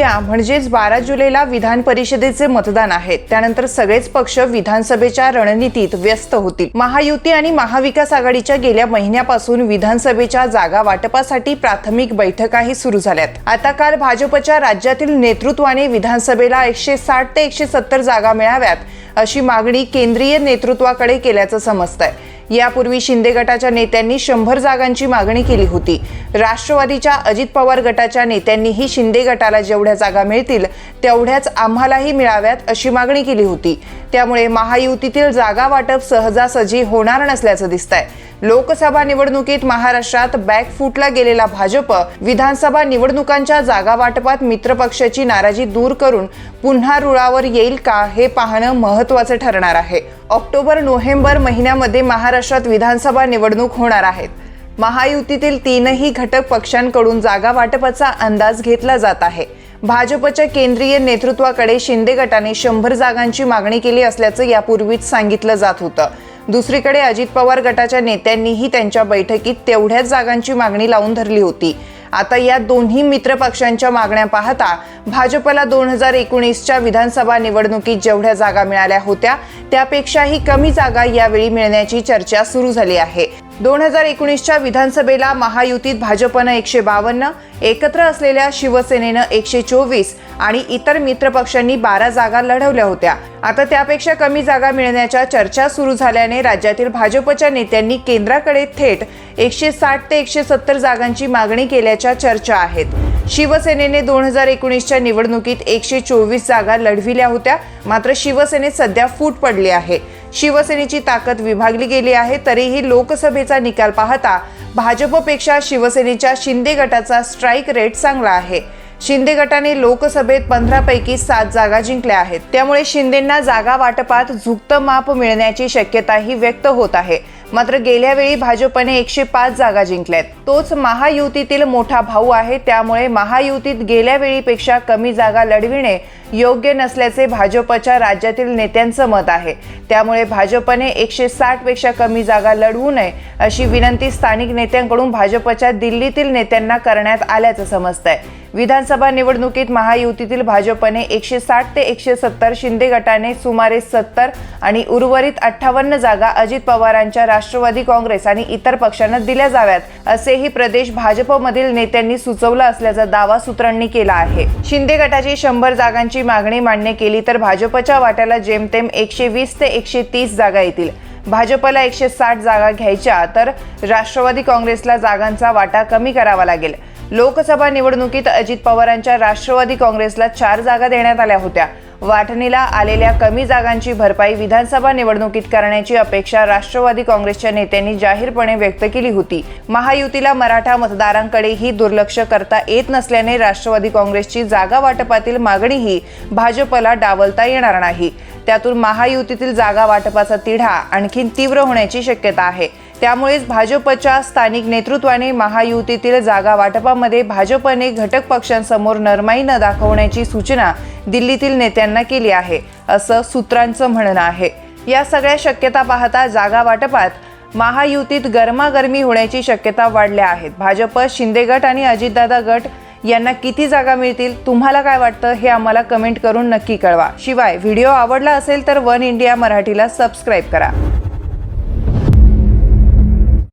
उद्या म्हणजेच बारा जुलैला विधान परिषदेचे मतदान आहे. त्यानंतर सगळेच पक्ष विधानसभेच्या रणनीतीत व्यस्त होतील. महायुती आणि महाविकास आघाडीच्या गेल्या महिन्यापासून विधानसभेच्या जागा वाटपासाठी प्राथमिक बैठकाही सुरू झाल्यात. आता काल भाजपच्या राज्यातील नेतृत्वाने विधानसभेला एकशे साठ ते एकशे सत्तर जागा मिळाव्यात अशी मागणी केंद्रीय नेतृत्वाकडे केल्याचं समजतंय. यापूर्वी शिंदे गटाच्या नेत्यांनी शंभर जागांची मागणी केली होती. राष्ट्रवादीच्या अजित पवार गटाच्या नेत्यांनीही शिंदे गटाला जेवढ्या जागा मिळतील तेवढ्याच आम्हालाही मिळाव्यात अशी मागणी केली होती. त्यामुळे महायुतीतील जागा वाटप सहजासहजी होणार नसल्याचं दिसतंय. लोकसभा निवडणुकीत महाराष्ट्रात बॅकफुटला गेलेला भाजप विधानसभा निवडणुकांच्या जागा वाटपात मित्रपक्षाची नाराजी दूर करून पुन्हा रुळावर येईल का हे पाहणं महत्वाचं ठरणार आहे. ऑक्टोबर नोव्हेंबर महिन्यामध्ये महाराष्ट्रात विधानसभा निवडणूक होणार आहेत. महायुतीतील तीनही घटक पक्षांकडून जागा वाटपाचा अंदाज घेतला जात आहे. भाजपच्या केंद्रीय नेतृत्वाकडे शिंदे गटाने शंभर जागांची मागणी केली असल्याचं यापूर्वीच सांगितलं जात होतं. दुसरीकडे अजित पवार गटाच्या नेत्यांनीही त्यांच्या बैठकीत तेवढ्याच जागांची मागणी लावून धरली होती. आता या दोन्ही मित्र पक्षांच्या मागण्या पाहता भाजपला दोन हजार एकोणीसच्या विधानसभा निवडणुकीत जेवढ्या जागा मिळाल्या होत्या त्यापेक्षाही कमी जागा यावेळी मिळण्याची चर्चा सुरू झाली आहे. दोन हजार एकोणीसच्या विधानसभेला महायुतीत भाजपनं एकशे बावन्न एकत्र असलेल्या शिवसेनेनं एकशे चोवीस आणि इतर मित्रपक्षांनी बारा जागा लढवल्या होत्या. आता त्यापेक्षा कमी जागा मिळण्याच्या चर्चा सुरू झाल्याने राज्यातील भाजपच्या नेत्यांनी केंद्राकडे थेट एकशे साठ ते एकशे सत्तर जागांची मागणी केल्याच्या चर्चा आहेत. शिवसेनेने दोन हजार एकोणीसच्या निवडणुकीत एकशे चोवीस जागा लढविल्या होत्या मात्र शिवसेनेत सध्या फूट पडली आहे. शिवसेनेची ताकद विभागली गेली आहे तरीही लोकसभेचा निकाल पाहता भाजपपेक्षा शिवसेनेच्या शिंदे गटाचा स्ट्राईक रेट चांगला आहे. शिंदे गटाने लोकसभेत पंधरापैकी सात जागा जिंकल्या आहेत. त्यामुळे शिंदेंना जागा वाटपात झुकतं माप मिळण्याची शक्यताही व्यक्त होत आहे. मात्र गेल्या वेळी भाजपने एकशे पाच जागा जिंकल्यात. तोच महायुतीतील मोठा भाऊ आहे त्यामुळे महायुतीत गेल्या वेळीपेक्षा कमी जागा लढविणे योग्य नसल्याचे भाजपच्या राज्यातील नेत्यांचं मत आहे. त्यामुळे भाजपने एकशे साठपेक्षा कमी जागा लढवू नये अशी विनंती स्थानिक नेत्यांकडून भाजपच्या दिल्लीतील नेत्यांना करण्यात आल्याचं समजतंय. विधानसभा निवडणुकीत महायुतीतील भाजपने एकशे साठ ते एकशे सत्तर शिंदे गटाने सुमारे सत्तर आणि उर्वरित अठ्ठावन्न जागा अजित पवारांच्या राष्ट्रवादी काँग्रेस आणि इतर पक्षांना दिल्या जाव्यात असेही प्रदेश भाजपमधील नेत्यांनी सुचवलं असल्याचा दावा सूत्रांनी केला आहे. शिंदे गटाची शंभर जागांची मागणी मान्य केली तर भाजपच्या वाट्याला जेमतेम एकशे वीस ते एकशे तीस जागा येतील. भाजपला एकशे साठ जागा घ्यायच्या तर राष्ट्रवादी काँग्रेसला जागांचा वाटा कमी करावा लागेल. लोकसभा निवडणुकीत अजित पवारांच्या राष्ट्रवादी काँग्रेसला चार जागा देण्यात आल्या होत्या. वाटणीला आलेल्या कमी जागांची भरपाई विधानसभा निवडणुकीत करण्याची अपेक्षा राष्ट्रवादी काँग्रेसच्या नेत्यांनी जाहीरपणे व्यक्त केली होती. महायुतीला मराठा मतदारांकडेही दुर्लक्ष करता येत नसल्याने राष्ट्रवादी काँग्रेसची जागा वाटपातील मागणीही भाजपला डावलता येणार नाही. त्यातून महायुतीतील जागा वाटपाचा तिढा आणखी तीव्र होण्याची शक्यता आहे. त्यामुळेच भाजपच्या स्थानिक नेतृत्वाने महायुतीतील जागा वाटपामध्ये भाजपने घटक पक्षांसमोर नरमाई न दाखवण्याची सूचना दिल्लीतील नेत्यांना केली आहे असं सूत्रांचं म्हणणं आहे. या सगळ्या शक्यता पाहता जागा वाटपात महायुतीत गरमागरमी होण्याची शक्यता वाढल्या आहेत. भाजप शिंदे गट आणि अजितदादा गट यांना किती जागा मिळतील तुम्हाला काय वाटतं हे आम्हाला कमेंट करून नक्की कळवा. शिवाय व्हिडिओ आवडला असेल तर वन इंडिया मराठीला सबस्क्राईब करा.